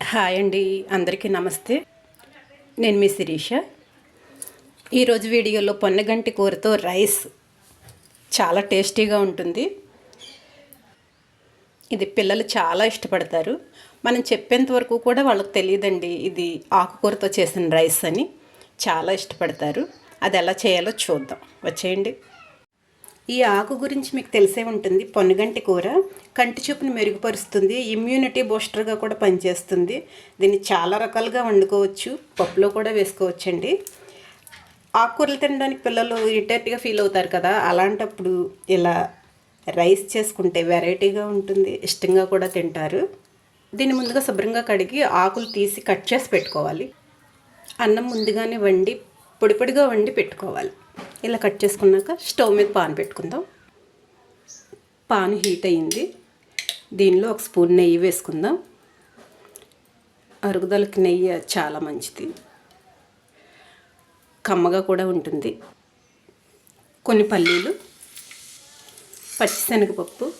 Hi అండి అందరికీ నమస్తే. నేను మీ శిరీష. ఈరోజు వీడియోలో పొన్నగంటి కూరతో రైస్ చాలా టేస్టీగా ఉంటుంది. ఇది పిల్లలు చాలా ఇష్టపడతారు. మనం చెప్పేంత వరకు కూడా వాళ్ళకి తెలియదండి ఇది ఆకుకూరతో చేసిన రైస్ అని. చాలా ఇష్టపడతారు. అది ఎలా చేయాలో చూద్దాం. వచ్చేయండి. ఈ ఆకు గురించి మీకు తెలిసే ఉంటుంది. పొన్నగంటి కూర కంటి చూపుని మెరుగుపరుస్తుంది ఇమ్యూనిటీ బూస్టర్గా కూడా పనిచేస్తుంది. దీన్ని చాలా రకాలుగా వండుకోవచ్చు పప్పులో కూడా వేసుకోవచ్చండి. ఆకుకూరలు తినడానికి పిల్లలు ఇరిటేట్గా ఫీల్ అవుతారు కదా అలాంటప్పుడు ఇలా రైస్ చేసుకుంటే వెరైటీగా ఉంటుంది ఇష్టంగా కూడా తింటారు. దీన్ని ముందుగా శుభ్రంగా కడిగి ఆకులు తీసి కట్ చేసి పెట్టుకోవాలి. అన్నం ముందుగానే వండి పొడి పొడిగా వండి పెట్టుకోవాలి. ఇలా కట్ చేసుకున్నాక స్టవ్ మీద పాన్ పెట్టుకుందాం. పాన్ హీట్ అయ్యింది దీనిలో ఒక స్పూన్ నెయ్యి వేసుకుందాం. అరుగుదలకి నెయ్యి చాలా మంచిది. కమ్మగా కూడా ఉంటుంది. కొన్ని పల్లీలు పచ్చిశనగపప్పు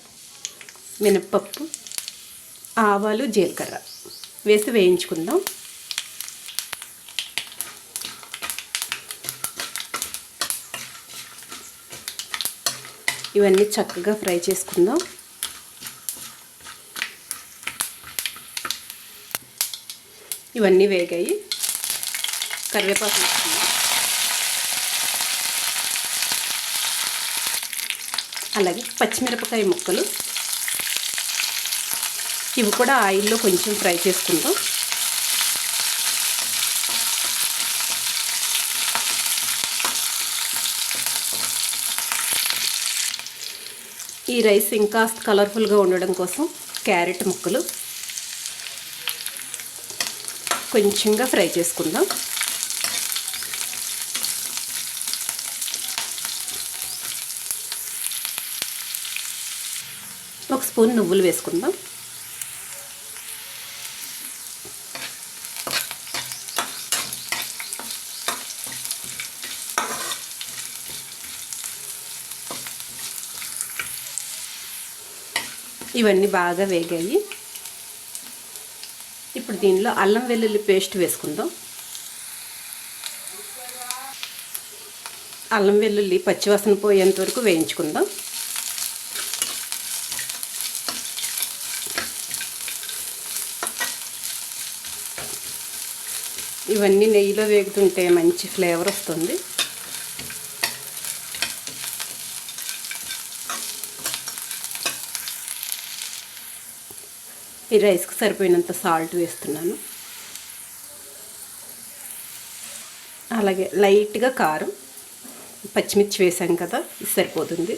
మినప్పప్పు ఆవాలు జీలకర్ర వేసి వేయించుకుందాం. ఇవన్నీ చక్కగా ఫ్రై చేసుకుందాం. ఇవన్నీ వేగాయి. కరివేపాకు అలాగే పచ్చిమిరపకాయ ముక్కలు. ఇవి కూడా ఆయిల్లో కొంచెం ఫ్రై చేసుకుందాం. ఈ రైస్ ఇంకా కలర్ఫుల్గా ఉండడం కోసం క్యారెట్ ముక్కలు. కొంచెంగా ఫ్రై చేసుకుందాం. ఒక స్పూన్ నువ్వులు వేసుకుందాం. ఇవన్నీ బాగా వేగాయి. ఇప్పుడు దీనిలో అల్లం వెల్లుల్లి పేస్ట్ వేసుకుందాం. అల్లం వెల్లుల్లి పచ్చివాసన పోయేంత వరకు వేయించుకుందాం. ఇవన్నీ నెయ్యిలో వేగుతుంటే మంచి ఫ్లేవర్ వస్తుంది. ఈ రైస్కి సరిపోయినంత సాల్ట్ వేస్తున్నాను. అలాగే లైట్గా కారం పచ్చిమిర్చి వేసాం కదా ఇది సరిపోతుంది.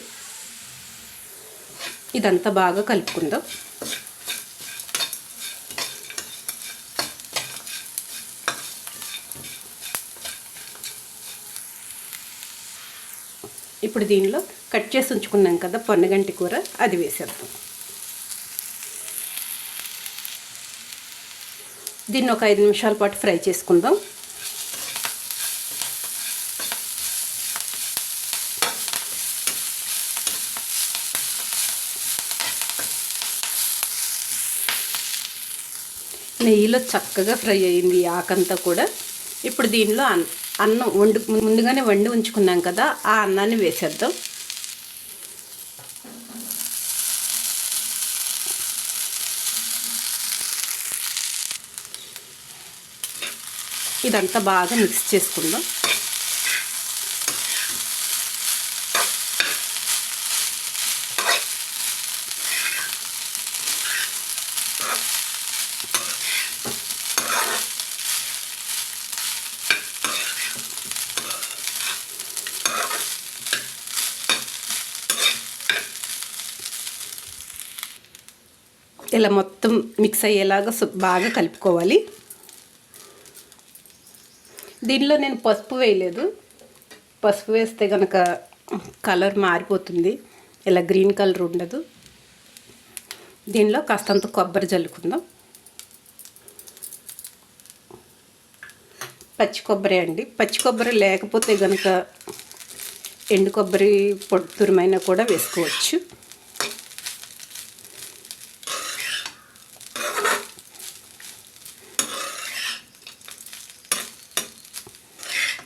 ఇదంతా బాగా కలుపుకుందాం. ఇప్పుడు దీనిలో కట్ చేసి ఉంచుకున్నాం కదా పొన్నగంటి కూర అది వేసేద్దాం. దీన్ని ఒక ఐదు నిమిషాల పాటు ఫ్రై చేసుకుందాం. నెయ్యిలో చక్కగా ఫ్రై అయింది ఆకంతా కూడా. ఇప్పుడు దీనిలో అన్నం వండు ముందుగానే వండి ఉంచుకున్నాం కదా ఆ అన్నాన్ని వేసేద్దాం. ఇదంతా బాగా మిక్స్ చేసుకుందాం. ఇలా మొత్తం మిక్స్ అయ్యేలాగా బాగా కలుపుకోవాలి. దీనిలో నేను పసుపు వేయలేదు. పసుపు వేస్తే కనుక కలర్ మారిపోతుంది. ఇలా గ్రీన్ కలర్ ఉండదు. దీనిలో కాస్తంత కొబ్బరి జల్లుకుందాం. పచ్చి కొబ్బరి అండి. పచ్చి కొబ్బరి లేకపోతే కనుక ఎండు కొబ్బరి పొడి తురిమైనా కూడా వేసుకోవచ్చు.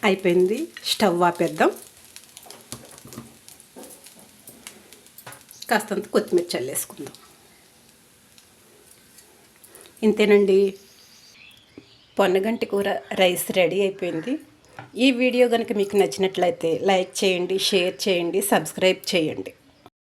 అయిపోయింది. స్టవ్ ఆపేద్దాం. కాస్తంత కొత్తిమీర చల్లేసుకుందాం. ఇంతేనండి. పొన్నగంటి కూర రైస్ రెడీ అయిపోయింది. ఈ వీడియో కనుక మీకు నచ్చినట్లయితే లైక్ చేయండి షేర్ చేయండి సబ్స్క్రైబ్ చేయండి.